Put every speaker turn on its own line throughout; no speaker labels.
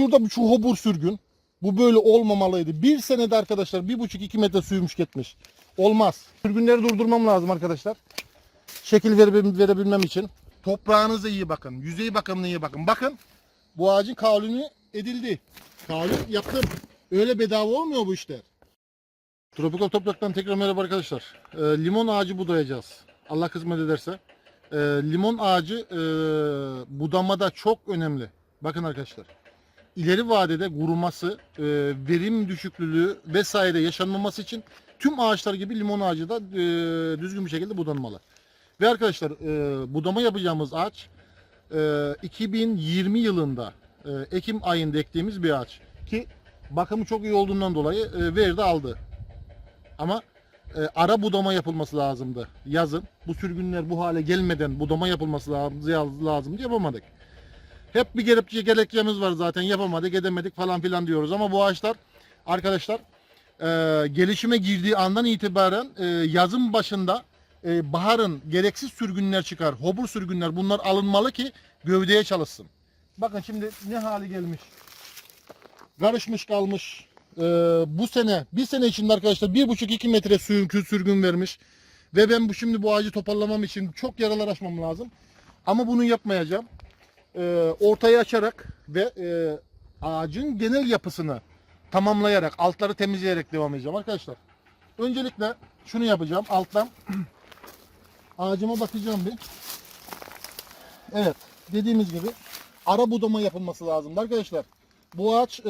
Şurada bir şu hobur sürgün. Bu böyle olmamalıydı. Bir senede arkadaşlar bir buçuk iki metre suymuş gitmiş. Olmaz. Sürgünleri durdurmam lazım arkadaşlar. Şekil vere- verebilmem için. Toprağınıza iyi bakın. Yüzey bakımına iyi bakın. Bakın bu ağacın kavlünü edildi. Kavlü yaptım. Öyle bedava olmuyor bu işler. Tropikal Toprak'tan tekrar merhaba arkadaşlar. Ee, limon ağacı budayacağız. Allah kısmet ederse. Ee, limon ağacı e, budamada çok önemli. Bakın arkadaşlar. İleri vadede kuruması, e, verim düşüklüğü vesaire yaşanmaması için tüm ağaçlar gibi limon ağacı da e, düzgün bir şekilde budanmalı. Ve arkadaşlar e, budama yapacağımız ağaç e, 2020 yılında e, Ekim ayında ektiğimiz bir ağaç. Ki bakımı çok iyi olduğundan dolayı e, verdi aldı. Ama e, ara budama yapılması lazımdı yazın. Bu sürgünler bu hale gelmeden budama yapılması lazım, lazımdı yapamadık. Hep bir gerekçe gerekçemiz var zaten yapamadık edemedik falan filan diyoruz ama bu ağaçlar arkadaşlar e, gelişime girdiği andan itibaren e, yazın başında e, baharın gereksiz sürgünler çıkar, hobur sürgünler bunlar alınmalı ki gövdeye çalışsın. Bakın şimdi ne hali gelmiş. Karışmış kalmış. Ee, bu sene, bir sene içinde arkadaşlar bir buçuk iki metre kül sürgün vermiş. Ve ben bu şimdi bu ağacı toparlamam için çok yaralar açmam lazım. Ama bunu yapmayacağım. Ee, ortayı açarak ve e, ağacın genel yapısını tamamlayarak, altları temizleyerek devam edeceğim arkadaşlar. Öncelikle şunu yapacağım. Alttan ağacıma bakacağım bir. Evet, dediğimiz gibi ara budama yapılması lazım arkadaşlar. Bu ağaç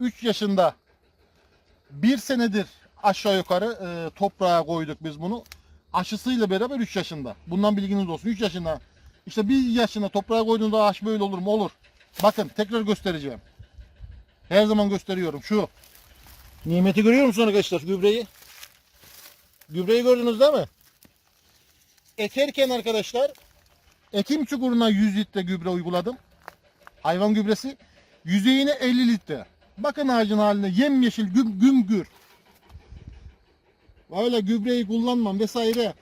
3 yaşında bir senedir aşağı yukarı e, toprağa koyduk biz bunu. Aşısıyla beraber 3 yaşında. Bundan bilginiz olsun. 3 yaşında. İşte bir yaşında toprağa koyduğunda ağaç böyle olur mu? Olur. Bakın tekrar göstereceğim. Her zaman gösteriyorum. Şu. Nimeti görüyor musunuz arkadaşlar gübreyi? Gübreyi gördünüz değil mi? Ekerken arkadaşlar ekim çukuruna 100 litre gübre uyguladım. Hayvan gübresi. Yüzeyine 50 litre. Bakın ağacın haline yemyeşil güm, gümgür. Öyle gübreyi kullanmam vesaire.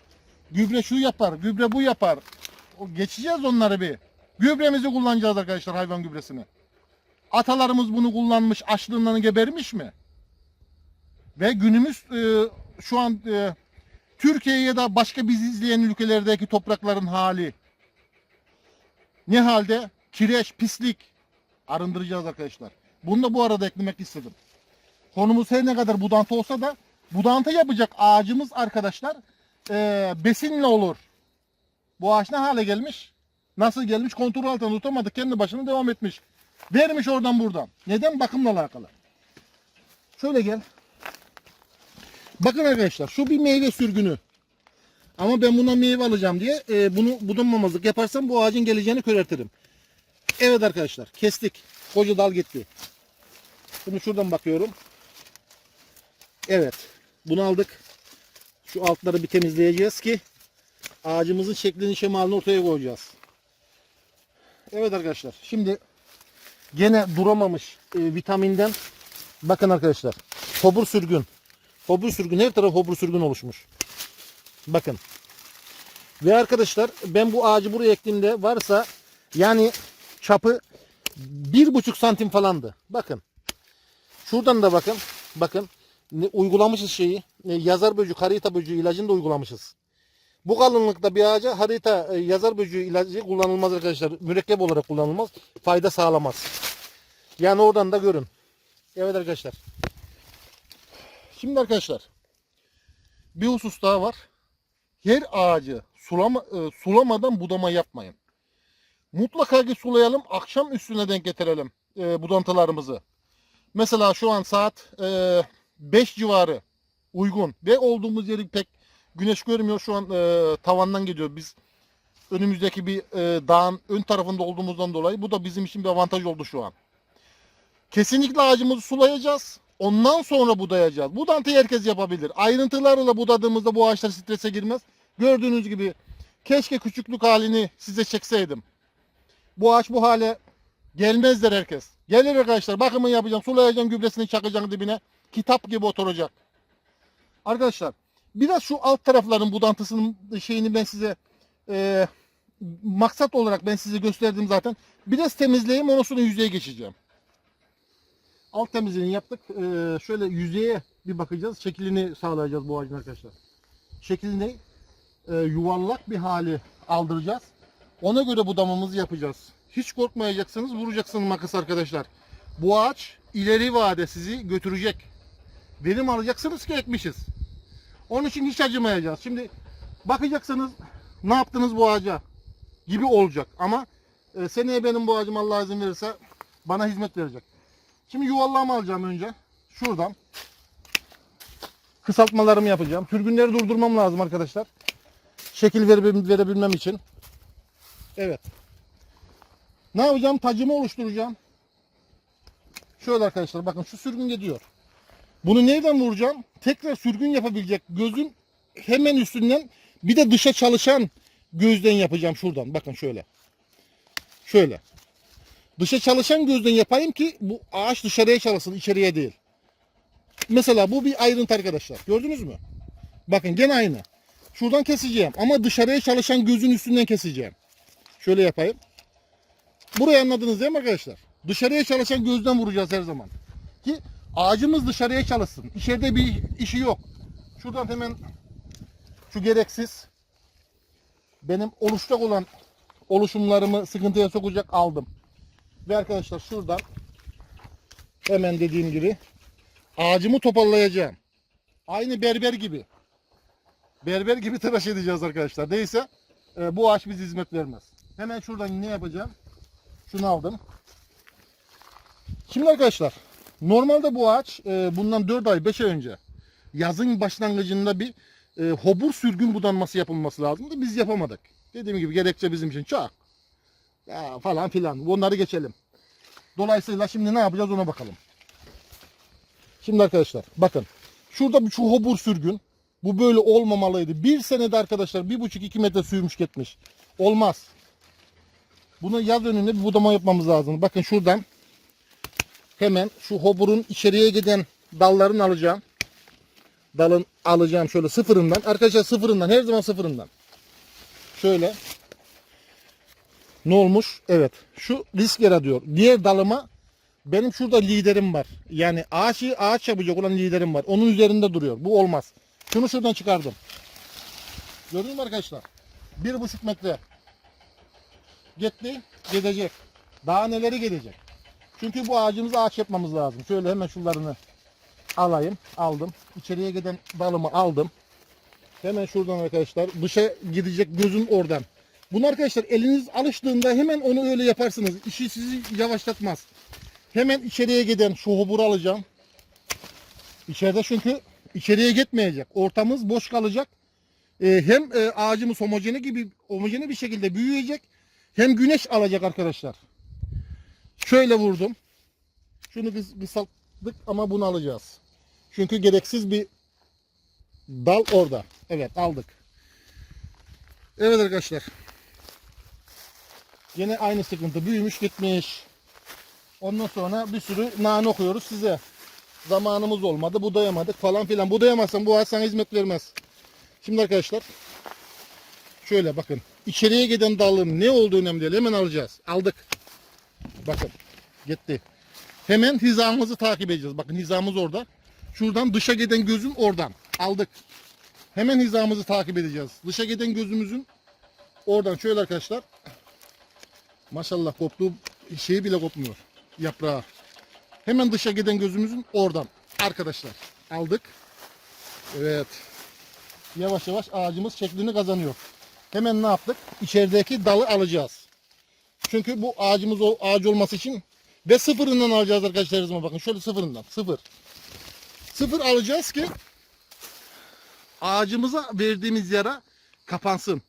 Gübre şu yapar, gübre bu yapar. Geçeceğiz onları bir. Gübremizi kullanacağız arkadaşlar hayvan gübresini. Atalarımız bunu kullanmış, açlığından gebermiş mi? Ve günümüz e, şu an e, Türkiye ya da başka bizi izleyen ülkelerdeki toprakların hali ne halde? Kireç, pislik arındıracağız arkadaşlar. Bunu da bu arada eklemek istedim. Konumuz her ne kadar budanta olsa da budanta yapacak ağacımız arkadaşlar e, besinle olur. Bu ağaç ne hale gelmiş? Nasıl gelmiş? Kontrol altında tutamadık. Kendi başına devam etmiş. Vermiş oradan buradan. Neden? Bakımla alakalı. Şöyle gel. Bakın arkadaşlar şu bir meyve sürgünü. Ama ben buna meyve alacağım diye e, bunu budunmamazlık yaparsam bu ağacın geleceğini köreltirim. Evet arkadaşlar kestik. Koca dal gitti. Bunu şuradan bakıyorum. Evet. Bunu aldık. Şu altları bir temizleyeceğiz ki ağacımızın şeklini şemalini ortaya koyacağız. Evet arkadaşlar. Şimdi gene duramamış e, vitaminden bakın arkadaşlar. Hobur sürgün. Hobur sürgün her taraf hobur sürgün oluşmuş. Bakın. Ve arkadaşlar ben bu ağacı buraya ektiğimde varsa yani çapı bir buçuk santim falandı. Bakın. Şuradan da bakın. Bakın. Uygulamışız şeyi. E, yazar böcü, harita böcüğü ilacını da uygulamışız. Bu kalınlıkta bir ağaca harita e, yazar böcüğü ilacı kullanılmaz arkadaşlar. Mürekkep olarak kullanılmaz. Fayda sağlamaz. Yani oradan da görün. Evet arkadaşlar. Şimdi arkadaşlar. Bir husus daha var. Her ağacı sulama, e, sulamadan budama yapmayın. Mutlaka ki sulayalım. Akşam üstüne denk getirelim e, budantalarımızı. Mesela şu an saat 5 civarı uygun ve olduğumuz yeri pek güneş görmüyor. Şu an e, tavandan gidiyor. Biz önümüzdeki bir e, dağın ön tarafında olduğumuzdan dolayı bu da bizim için bir avantaj oldu şu an. Kesinlikle ağacımızı sulayacağız. Ondan sonra budayacağız. Budantayı herkes yapabilir. Ayrıntılarıyla budadığımızda bu ağaçlar strese girmez. Gördüğünüz gibi keşke küçüklük halini size çekseydim. Bu ağaç bu hale gelmezler herkes. Gelir arkadaşlar bakımını yapacağım, sulayacağım, gübresini çakacağım dibine. Kitap gibi oturacak. Arkadaşlar biraz şu alt tarafların budantısının şeyini ben size e, maksat olarak ben size gösterdim zaten. Biraz temizleyeyim ondan sonra yüzeye geçeceğim. Alt temizliğini yaptık. Ee, şöyle yüzeye bir bakacağız. Şeklini sağlayacağız bu ağacın arkadaşlar. Şeklini e, yuvarlak bir hali aldıracağız. Ona göre budamamızı yapacağız. Hiç korkmayacaksınız. Vuracaksınız makas arkadaşlar. Bu ağaç ileri vade sizi götürecek. Verim alacaksınız ki ekmişiz. Onun için hiç acımayacağız. Şimdi bakacaksınız ne yaptınız bu ağaca gibi olacak. Ama e, seneye benim bu ağacım Allah izin verirse bana hizmet verecek. Şimdi yuvarlağımı alacağım önce. Şuradan. Kısaltmalarımı yapacağım. Türbünleri durdurmam lazım arkadaşlar. Şekil vere- verebilmem için. Evet. Ne yapacağım? Tacımı oluşturacağım. Şöyle arkadaşlar bakın şu sürgün gidiyor. Bunu nereden vuracağım? Tekrar sürgün yapabilecek gözün hemen üstünden bir de dışa çalışan gözden yapacağım şuradan. Bakın şöyle. Şöyle. Dışa çalışan gözden yapayım ki bu ağaç dışarıya çalışsın, içeriye değil. Mesela bu bir ayrıntı arkadaşlar. Gördünüz mü? Bakın gene aynı. Şuradan keseceğim ama dışarıya çalışan gözün üstünden keseceğim. Şöyle yapayım. Burayı anladınız değil mi arkadaşlar? Dışarıya çalışan gözden vuracağız her zaman. Ki ağacımız dışarıya çalışsın. İçeride bir işi yok. Şuradan hemen şu gereksiz benim oluşacak olan oluşumlarımı sıkıntıya sokacak aldım. Ve arkadaşlar şuradan hemen dediğim gibi ağacımı toparlayacağım. Aynı berber gibi. Berber gibi tıraş edeceğiz arkadaşlar. Neyse e, bu ağaç bize hizmet vermez. Hemen şuradan ne yapacağım? Şunu aldım. Şimdi arkadaşlar normalde bu ağaç e, bundan 4 ay 5 ay önce yazın başlangıcında bir e, hobur sürgün budanması yapılması lazımdı. Biz yapamadık. Dediğim gibi gerekçe bizim için çok. Ya falan filan. Bunları geçelim. Dolayısıyla şimdi ne yapacağız ona bakalım. Şimdi arkadaşlar bakın. Şurada bir şu hobur sürgün. Bu böyle olmamalıydı. Bir senede arkadaşlar bir buçuk iki metre sürmüş gitmiş. Olmaz. Buna yaz önünde bir budama yapmamız lazım. Bakın şuradan hemen şu hoburun içeriye giden dallarını alacağım. Dalın alacağım şöyle sıfırından. Arkadaşlar sıfırından her zaman sıfırından. Şöyle. Ne olmuş? Evet. Şu risk yaratıyor. Diğer dalıma benim şurada liderim var. Yani ağaçı ağaç yapacak olan liderim var. Onun üzerinde duruyor. Bu olmaz. Şunu şuradan çıkardım. Gördünüz mü arkadaşlar? Bir buçuk metre. Gitti. Gidecek. Daha neleri gelecek? Çünkü bu ağacımızı ağaç yapmamız lazım. Şöyle hemen şunlarını alayım. Aldım. İçeriye giden dalımı aldım. Hemen şuradan arkadaşlar. Dışa gidecek gözüm oradan. Bunu arkadaşlar eliniz alıştığında hemen onu öyle yaparsınız. İşi sizi yavaşlatmaz. Hemen içeriye giden şu hoburu alacağım. İçeride çünkü içeriye gitmeyecek. Ortamız boş kalacak. Ee, hem e, ağacımız homojene gibi homojene bir şekilde büyüyecek. Hem güneş alacak arkadaşlar. Şöyle vurdum. Şunu kıs- kısalttık ama bunu alacağız. Çünkü gereksiz bir dal orada. Evet aldık. Evet arkadaşlar. Yine aynı sıkıntı. Büyümüş gitmiş. Ondan sonra bir sürü nane okuyoruz size. Zamanımız olmadı. Budayamadık falan filan. Budayamazsan bu ağaç sana hizmet vermez. Şimdi arkadaşlar. Şöyle bakın. İçeriye giden dalın ne olduğu önemli değil. Hemen alacağız. Aldık. Bakın. Gitti. Hemen hizamızı takip edeceğiz. Bakın hizamız orada. Şuradan dışa giden gözüm oradan. Aldık. Hemen hizamızı takip edeceğiz. Dışa giden gözümüzün oradan şöyle arkadaşlar. Maşallah koptuğu şeyi bile kopmuyor. Yaprağı. Hemen dışa giden gözümüzün oradan. Arkadaşlar aldık. Evet. Yavaş yavaş ağacımız şeklini kazanıyor. Hemen ne yaptık? İçerideki dalı alacağız. Çünkü bu ağacımız ağaç olması için ve sıfırından alacağız arkadaşlar zaman bakın şöyle sıfırından sıfır. Sıfır alacağız ki ağacımıza verdiğimiz yara kapansın.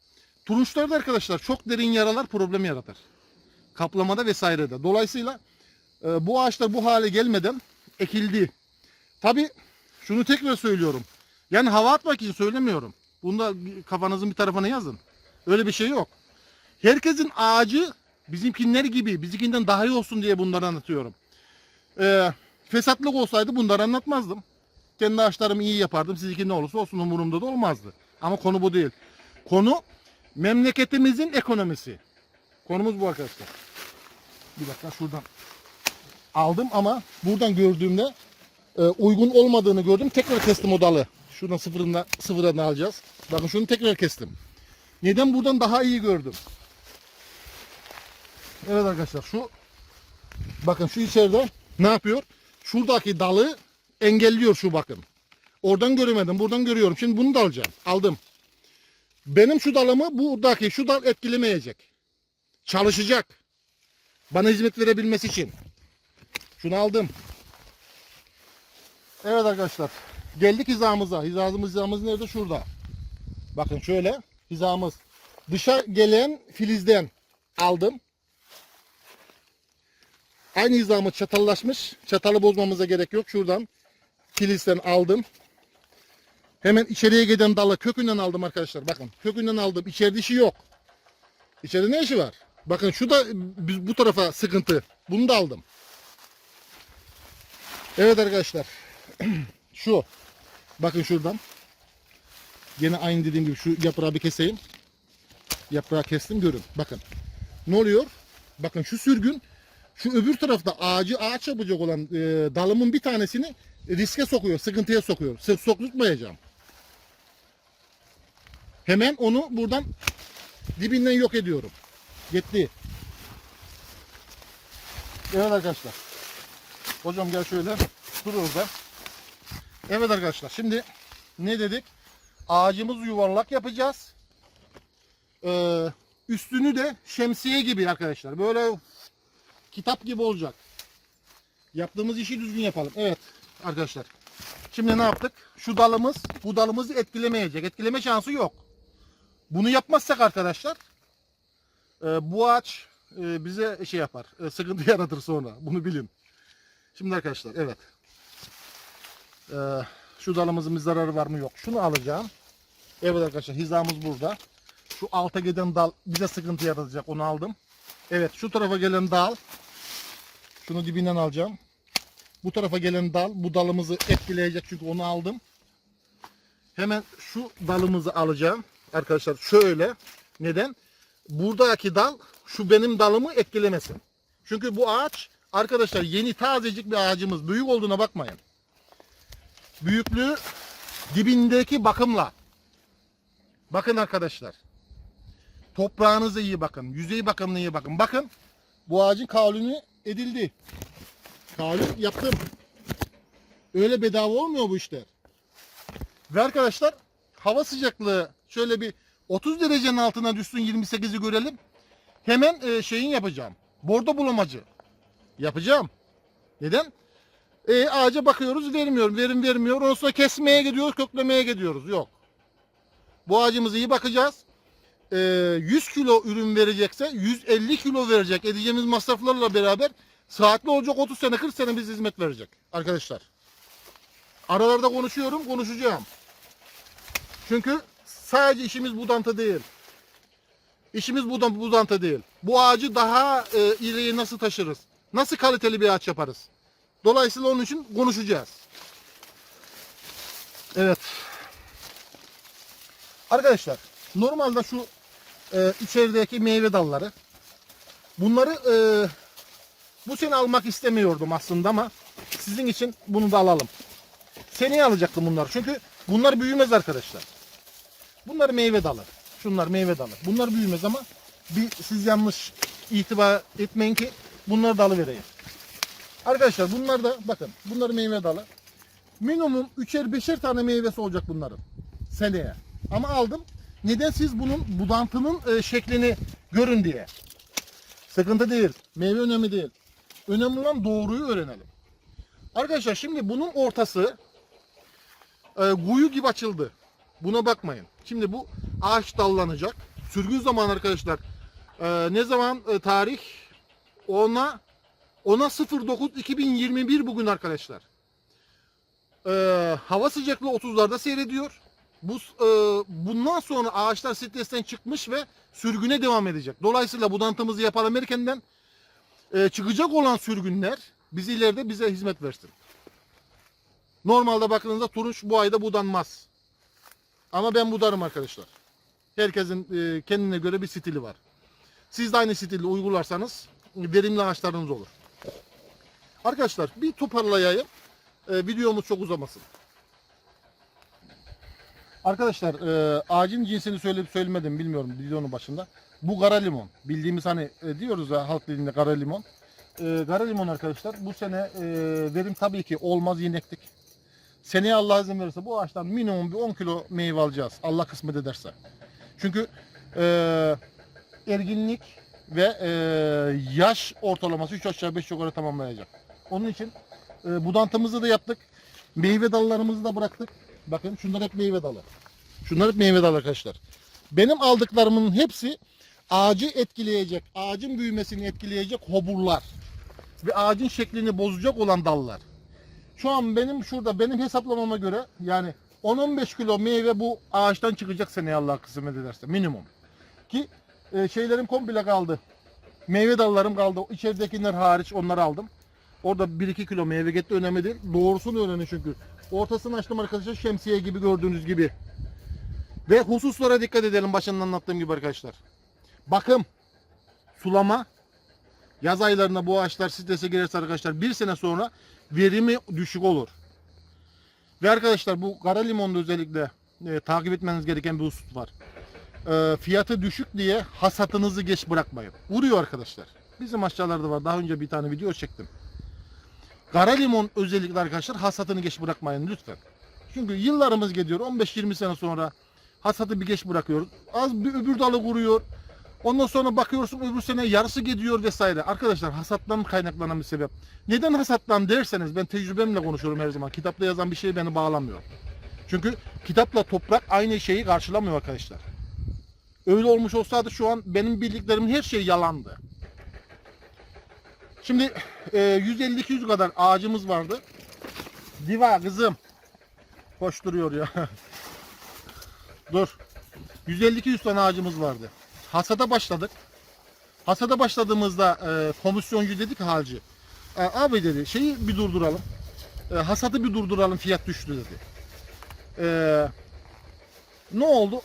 Turunçlarda arkadaşlar çok derin yaralar problem yaratır. Kaplamada vesairede. Dolayısıyla e, bu ağaçlar bu hale gelmeden ekildi. Tabi şunu tekrar söylüyorum. Yani hava atmak için söylemiyorum. Bunu da kafanızın bir tarafına yazın. Öyle bir şey yok. Herkesin ağacı bizimkinler gibi, bizimkinden daha iyi olsun diye bunları anlatıyorum. Ee, fesatlık olsaydı bunları anlatmazdım. Kendi ağaçlarımı iyi yapardım. Sizinki ne olursa olsun umurumda da olmazdı. Ama konu bu değil. Konu memleketimizin ekonomisi. Konumuz bu arkadaşlar. Bir dakika şuradan aldım ama buradan gördüğümde e, uygun olmadığını gördüm. Tekrar kestim o dalı. Şuradan sıfırından sıfırdan alacağız. Bakın şunu tekrar kestim. Neden buradan daha iyi gördüm? Evet arkadaşlar şu bakın şu içeride ne yapıyor? Şuradaki dalı engelliyor şu bakın. Oradan göremedim. Buradan görüyorum. Şimdi bunu da alacağım. Aldım. Benim şu dalımı buradaki şu dal etkilemeyecek. Çalışacak. Bana hizmet verebilmesi için. Şunu aldım. Evet arkadaşlar. Geldik hizamıza. Hizamız, hizamız nerede? Şurada. Bakın şöyle. Hizamız. Dışa gelen filizden aldım. Aynı hizamız çatallaşmış. Çatalı bozmamıza gerek yok. Şuradan filizden aldım. Hemen içeriye giden dalı kökünden aldım arkadaşlar. Bakın kökünden aldım. İçeride işi yok. İçeride ne işi var? Bakın şu da biz bu tarafa sıkıntı. Bunu da aldım. Evet arkadaşlar. şu. Bakın şuradan. Yine aynı dediğim gibi şu yaprağı bir keseyim. Yaprağı kestim görün. Bakın. Ne oluyor? Bakın şu sürgün şu öbür tarafta ağacı ağaç yapacak olan e, dalımın bir tanesini riske sokuyor, sıkıntıya sokuyor. Sık sokutmayacağım. Hemen onu buradan dibinden yok ediyorum. Gitti. Evet arkadaşlar. Hocam gel şöyle. Dur orada. Evet arkadaşlar. Şimdi ne dedik? Ağacımız yuvarlak yapacağız. Ee, üstünü de şemsiye gibi arkadaşlar. Böyle kitap gibi olacak. Yaptığımız işi düzgün yapalım. Evet arkadaşlar. Şimdi ne yaptık? Şu dalımız bu dalımızı etkilemeyecek. Etkileme şansı yok. Bunu yapmazsak arkadaşlar e, bu ağaç e, bize şey yapar. e, sıkıntı yaratır sonra. Bunu bilin. Şimdi arkadaşlar evet. Şu dalımızın bir zararı var mı yok. Şunu alacağım. Evet arkadaşlar hizamız burada. Şu alta giden dal bize sıkıntı yaratacak. Onu aldım. Evet şu tarafa gelen dal. Şunu dibinden alacağım. Bu tarafa gelen dal bu dalımızı etkileyecek çünkü onu aldım. Hemen şu dalımızı alacağım. Arkadaşlar şöyle. Neden? Buradaki dal şu benim dalımı etkilemesin. Çünkü bu ağaç arkadaşlar yeni tazecik bir ağacımız. Büyük olduğuna bakmayın. Büyüklüğü dibindeki bakımla. Bakın arkadaşlar. Toprağınıza iyi bakın. Yüzey bakımına iyi bakın. Bakın bu ağacın kavlünü edildi. Kavlü yaptım. Öyle bedava olmuyor bu işler. Ve arkadaşlar hava sıcaklığı şöyle bir 30 derecenin altına düşsün 28'i görelim. Hemen e, şeyin yapacağım. Bordo bulamacı. Yapacağım. Neden? E, ağaca bakıyoruz vermiyor. Verim vermiyor. Ondan sonra kesmeye gidiyoruz. Köklemeye gidiyoruz. Yok. Bu ağacımıza iyi bakacağız. E, 100 kilo ürün verecekse 150 kilo verecek. Edeceğimiz masraflarla beraber saatli olacak 30 sene 40 sene biz hizmet verecek. Arkadaşlar. Aralarda konuşuyorum. Konuşacağım. Çünkü sadece işimiz budanta değil. İşimiz budan, budanta değil. Bu ağacı daha e, ileriye nasıl taşırız? Nasıl kaliteli bir ağaç yaparız? Dolayısıyla onun için konuşacağız. Evet. Arkadaşlar normalde şu e, içerideki meyve dalları bunları e, bu sene almak istemiyordum aslında ama sizin için bunu da alalım. Seneye alacaktım bunları çünkü bunlar büyümez arkadaşlar. Bunlar meyve dalı. Şunlar meyve dalı. Bunlar büyümez ama bir siz yanlış itibar etmeyin ki bunları dalı vereyim. Arkadaşlar bunlar da bakın bunlar meyve dalı. Minimum 3'er 5'er tane meyvesi olacak bunların seneye. Ama aldım. Neden siz bunun budantının e, şeklini görün diye. Sıkıntı değil. Meyve önemli değil. Önemli olan doğruyu öğrenelim. Arkadaşlar şimdi bunun ortası e, guyu gibi açıldı. Buna bakmayın. Şimdi bu ağaç dallanacak. Sürgün zaman arkadaşlar e, ne zaman e, tarih ona ona 09 2021 bugün arkadaşlar. E, hava sıcaklığı 30'larda seyrediyor. Bu e, bundan sonra ağaçlar stresten çıkmış ve sürgüne devam edecek. Dolayısıyla budantımızı yapalım erkenden e, çıkacak olan sürgünler biz ileride bize hizmet versin. Normalde bakıldığında turunç bu ayda budanmaz. Ama ben budarım arkadaşlar. Herkesin e, kendine göre bir stili var. Siz de aynı stili uygularsanız verimli ağaçlarınız olur. Arkadaşlar bir toparlayayım. Ee, videomuz çok uzamasın. Arkadaşlar e, ağacın cinsini söyleyip söylemedim bilmiyorum videonun başında. Bu kara limon. Bildiğimiz hani e, diyoruz ya halk dilinde kara limon. E, kara limon arkadaşlar bu sene e, verim tabii ki olmaz yinektik. Seneye Allah izin verirse bu ağaçtan minimum bir 10 kilo meyve alacağız. Allah kısmet ederse. Çünkü e, erginlik ve e, yaş ortalaması 3 aşağı 5 yukarı tamamlayacak. Onun için e, budantımızı da yaptık. Meyve dallarımızı da bıraktık. Bakın şunlar hep meyve dalı. Şunlar hep meyve dalı arkadaşlar. Benim aldıklarımın hepsi ağacı etkileyecek, ağacın büyümesini etkileyecek hoburlar ve ağacın şeklini bozacak olan dallar. Şu an benim şurada benim hesaplamama göre yani 10-15 kilo meyve bu ağaçtan çıkacak seneye Allah kısmet ederse minimum. Ki e, şeylerim komple kaldı. Meyve dallarım kaldı. İçeridekiler hariç onları aldım. Orada 1-2 kilo meyve gitti önemli değil. Doğrusunu öğrenin çünkü. Ortasını açtım arkadaşlar şemsiye gibi gördüğünüz gibi. Ve hususlara dikkat edelim başında anlattığım gibi arkadaşlar. Bakım, sulama, yaz aylarında bu ağaçlar strese girerse arkadaşlar bir sene sonra verimi düşük olur. Ve arkadaşlar bu kara limonda özellikle e, takip etmeniz gereken bir husus var. E, fiyatı düşük diye hasatınızı geç bırakmayın. Vuruyor arkadaşlar. Bizim aşağılarda var. Daha önce bir tane video çektim. Kara limon özellikle arkadaşlar hasatını geç bırakmayın lütfen. Çünkü yıllarımız gidiyor. 15-20 sene sonra hasatı bir geç bırakıyoruz. Az bir öbür dalı kuruyor. Ondan sonra bakıyorsun öbür sene yarısı gidiyor vesaire. Arkadaşlar hasattan kaynaklanan bir sebep. Neden hasattan derseniz ben tecrübemle konuşuyorum her zaman. Kitapta yazan bir şey beni bağlamıyor. Çünkü kitapla toprak aynı şeyi karşılamıyor arkadaşlar. Öyle olmuş olsaydı şu an benim bildiklerimin her şey yalandı. Şimdi e, 150-200 kadar ağacımız vardı. Diva kızım. Koşturuyor ya. Dur. 150-200 tane ağacımız vardı. Hasada başladık. Hasada başladığımızda e, komisyoncu dedik ki halcı. E, abi dedi şeyi bir durduralım. E, hasadı bir durduralım fiyat düştü dedi. E, ne oldu?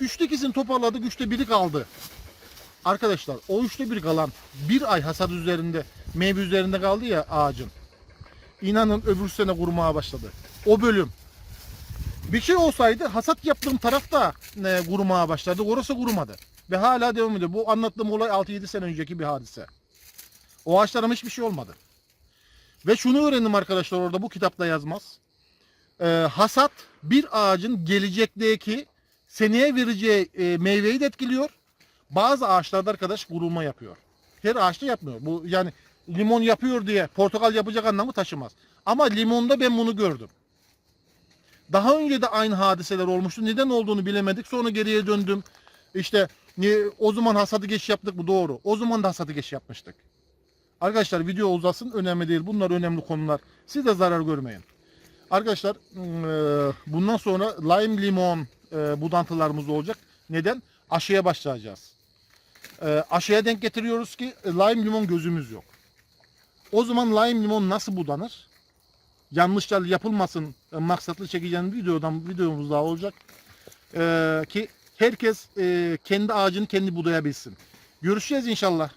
Üçte ikisini toparladık. Üçte biri kaldı. Arkadaşlar o üçte bir kalan bir ay hasat üzerinde meyve üzerinde kaldı ya ağacın. İnanın öbür sene kurumaya başladı. O bölüm. Bir şey olsaydı hasat yaptığım tarafta e, kurumaya başladı. Orası kurumadı. Ve hala devam ediyor. Bu anlattığım olay 6-7 sene önceki bir hadise. O ağaçlarıma hiçbir şey olmadı. Ve şunu öğrendim arkadaşlar orada bu kitapta yazmaz. Ee, hasat bir ağacın gelecekteki seneye vereceği e, meyveyi de etkiliyor. Bazı ağaçlarda arkadaş kurulma yapıyor. Her ağaçta yapmıyor. Bu yani limon yapıyor diye portakal yapacak anlamı taşımaz. Ama limonda ben bunu gördüm. Daha önce de aynı hadiseler olmuştu. Neden olduğunu bilemedik. Sonra geriye döndüm. İşte e, o zaman hasadı geç yaptık bu doğru. O zaman da hasadı geç yapmıştık. Arkadaşlar video uzasın önemli değil. Bunlar önemli konular. Siz de zarar görmeyin. Arkadaşlar e, bundan sonra lime limon e, budantılarımız olacak. Neden? Aşıya başlayacağız. E, aşıya denk getiriyoruz ki e, lime limon gözümüz yok. O zaman lime limon nasıl budanır? Yanlışlar yapılmasın e, maksatlı çekeceğim videodan videomuz daha olacak. E, ki herkes e, kendi ağacını kendi budayabilsin. Görüşeceğiz inşallah.